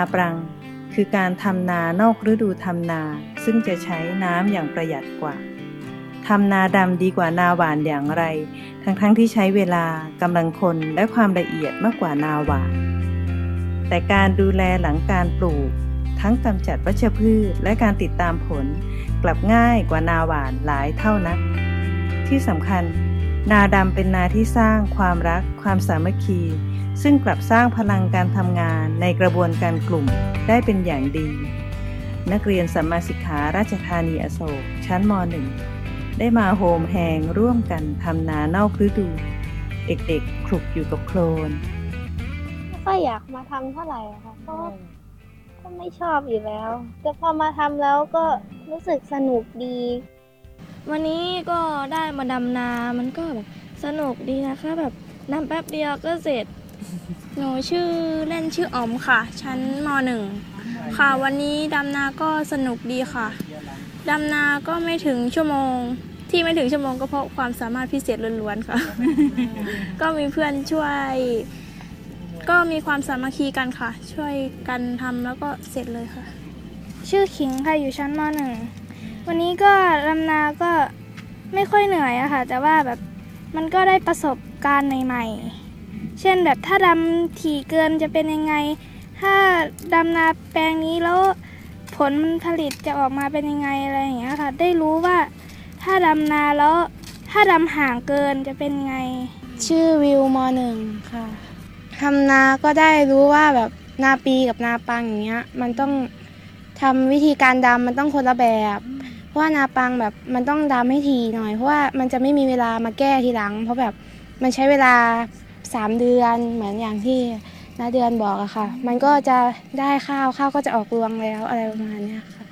าปรัง คือการทำนานอกฤดูทำนา ซึ่งจะใช้น้ำอย่างประหยัดกว่าทำนาดำดีกว่านาหวานอย่างไร ทั้งๆทที่ใช้เวลากำลังคนและความละเอียดมากกว่านาหวาน แต่การดูแลหลังการปลูก ทั้งกำจัดวัชพืชและการติดตามผล กลับง่ายกว่านาหวานหลายเท่านัก ที่สำคัญ นาดำเป็นนาที่สร้างความรัก ความสามัคคี ซึ่งกลับสร้างพลังการทำงานในกระบวนการกลุ่มได้เป็นอย่างดี นักเรียนสัมมาสิกขาราชธานีอโศกชั้นม .1 ได้มาโฮมแฮงร่วมกันทำนานอกฤดู เด็กๆคลุกอยู่กับโคลนไม่ค่อยอยากมาทำเท่าไหร่ค่ะเพราะก็ไม่ชอบอยู่แล้ว แต่พอมาทำแล้วก็รู้สึกสนุกดี วันนี้ก็ได้มาดำนา มันก็แบบสนุกดีนะคะ แบบดำแป๊บเดียวก็เสร็จ หนูชื่อเล่นชื่ออ๋อมค่ะ ชั้นมหนึ่งค่ะ วันนี้ดำนาก็สนุกดีค่ะ ดำนาก็ไม่ถึงชั่วโมง ที่ไม่ถึงชั่วโมงก็เพราะความสามารถพิเศษล้วนๆค่ะ ก็มีเพื่อนช่วย ก็มีความสามัคคีกันค่ะ ช่วยกันทำแล้วก็เสร็จเลยค่ะ ชื่อขิงค่ะอยู่ชั้นมหนึ่ง วันนี้ก็ลำนาก็ไม่ค่อยเหนื่อยอะค่ะ แต่ว่าแบบมันก็ได้ประสบการณ์ใหม่ๆ เช่นแบบถ้าดำถี่เกินจะเป็นยังไง ถ้าดำนาแปลงนี้แล้วผลมันผลิตจะออกมาเป็นยังไงอะไรอย่างเงี้ยค่ะ ได้รู้ว่าถ้าดำนาแล้วถ้าดำห่างเกินจะเป็นยังไง ชื่อวิวมหนึ่งค่ะทำนาก็ได้รู้ว่าแบบนาปีกับนาปังอย่างเงี้ย มันต้องทำวิธีการดำมันต้องคนละแบบ เพราะว่านาปังแบบมันต้องดำให้ทีหน่อยเพราะว่ามันจะไม่มีเวลามาแก้ทีหลัง เพราะแบบมันใช้เวลาสามเดือนเหมือนอย่างที่นาเดือนบอกอะค่ะ มันก็จะได้ข้าวข้าวก็จะออกรวงแล้วอะไรประมาณเนี้ยค่ะ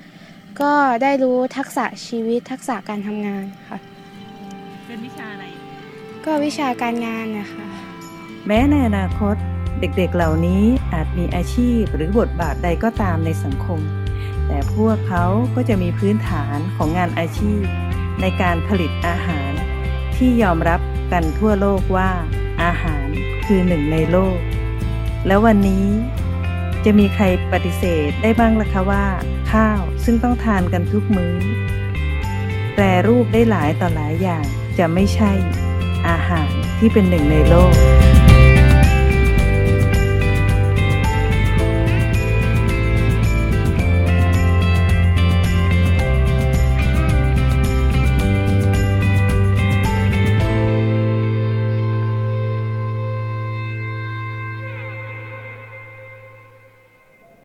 ก็ได้รู้ทักษะชีวิตทักษะการทำงานค่ะเป็นวิชาอะไร ก็วิชาการงานนะคะ แม้ในอนาคตเด็กๆเหล่านี้อาจมีอาชีพหรือบทบาทใดก็ตามในสังคม แต่พวกเขาก็จะมีพื้นฐานของงานอาชีพ ในการผลิตอาหาร ที่ยอมรับกันทั่วโลกว่า อาหารคือหนึ่งในโลก แล้ววันนี้จะมีใครปฏิเสธได้บ้างล่ะคะว่า ข้าวซึ่งต้องทานกันทุกมื้อ แปรรูปได้หลายต่อหลายอย่างจะไม่ใช่อาหารที่เป็นหนึ่งในโลก